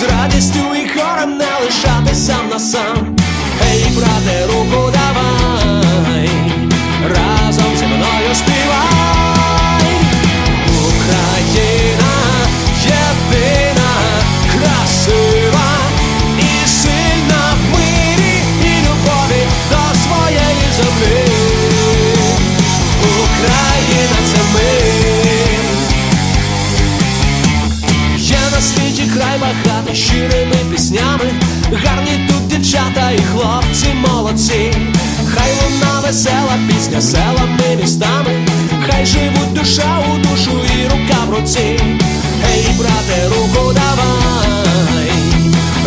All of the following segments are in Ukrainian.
З радістю і хором не лишатись край багато щирими піснями, гарні тут дівчата і хлопці молодці. Хай луна весела пісня селами містами, хай живуть душа у душу і рука в руці. Гей, брате, руку давай,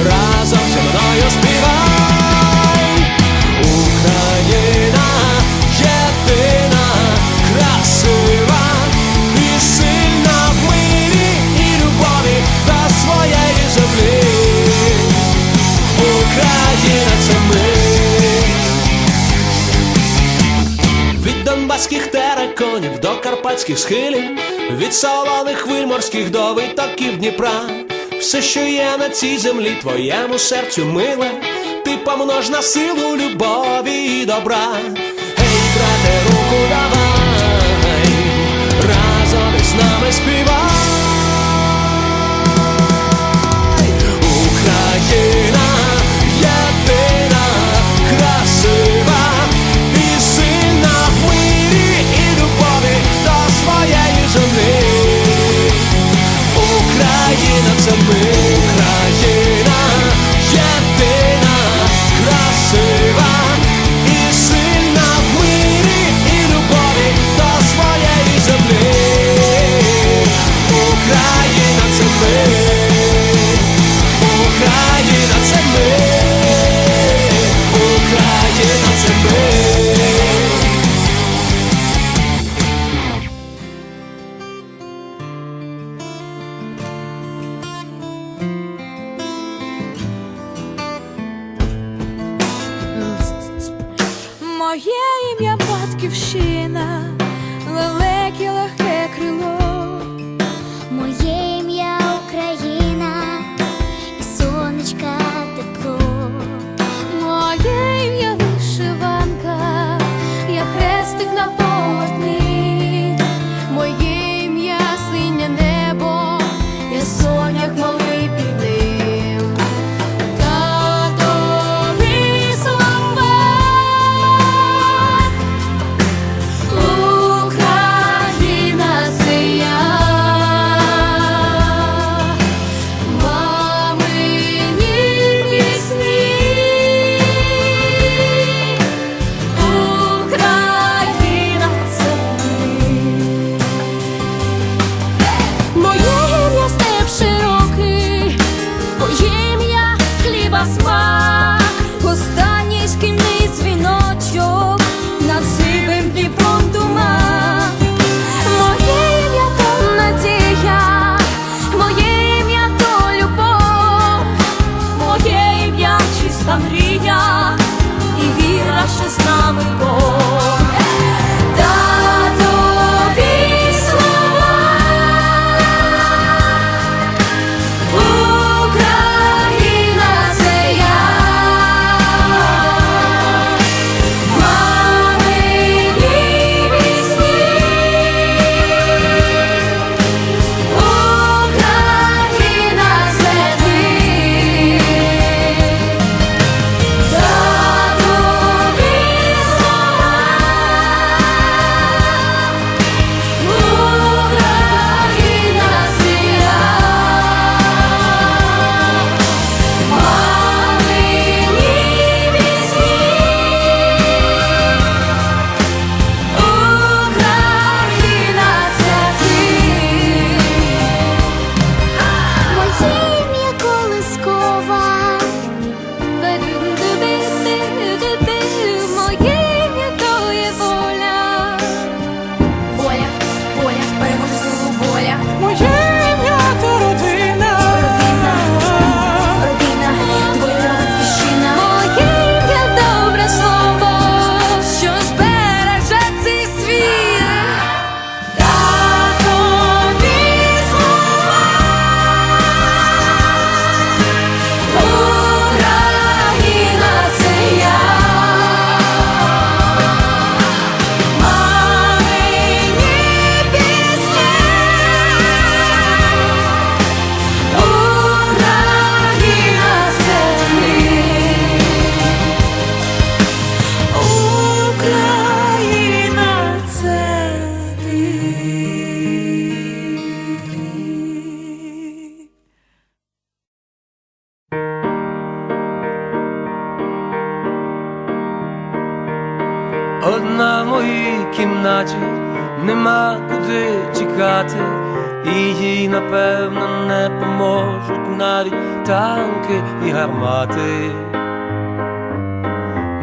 разом зі мною співай. Карпатських схилів, від солоних хвиль морських до витоків Дніпра. Все, що є на цій землі, твоєму серцю миле, ти помнож на силу любові і добра. Ей, брате, руку давай, разом із нами співай. Україна це ми,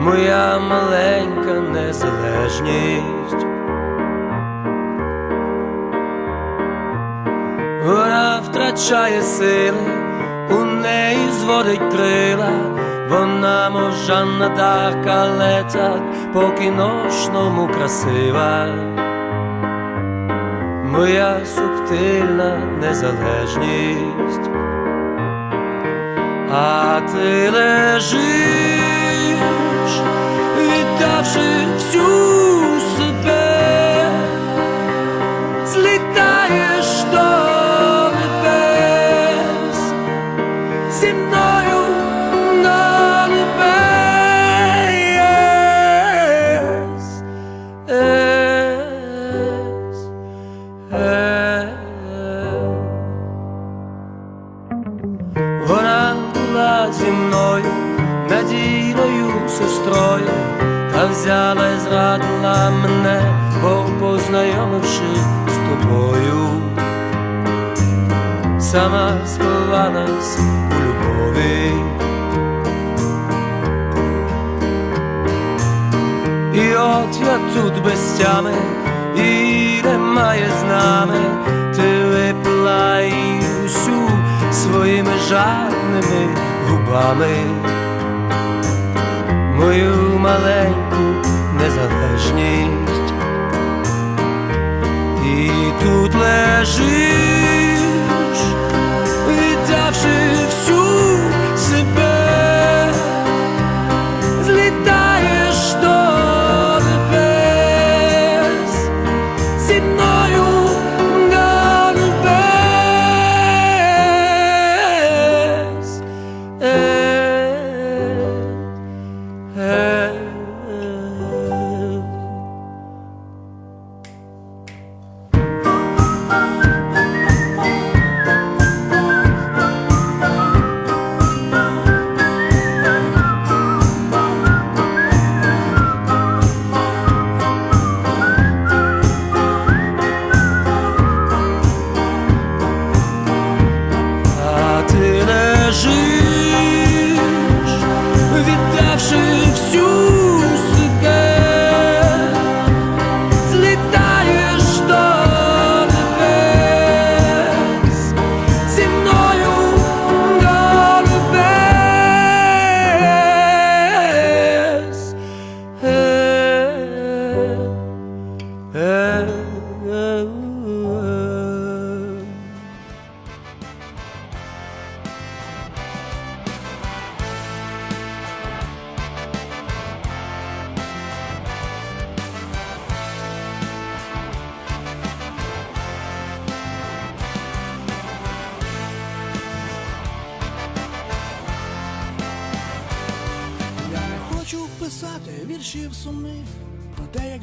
Моя маленька незалежність. Вона втрачає сили, у неї зводить крила, вона мов Жанна Дарк, але так по кіношному красива. Моя субтильна незалежність. А ти лежиш, віддавши була зі мною надійною сестрою, та взяла і зрадила мене, бо познайомивши з тобою, сама сховалась у любові. І от я тут без тями, і немає з нами, ти випила її усю своїми жадними губами, мою маленьку незалежність, і тут лежиш,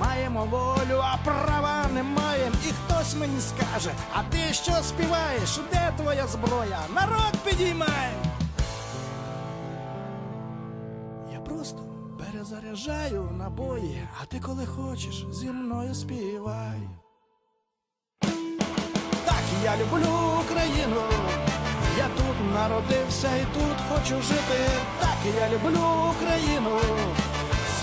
Маємо волю, а права не маємо. І хтось мені скаже, а ти що співаєш? Де твоя зброя? Народ підіймай! Я просто перезаряджаю набої, а ти коли хочеш зі мною співай. Так, я люблю Україну. Я тут народився і тут хочу жити. Так, я люблю Україну.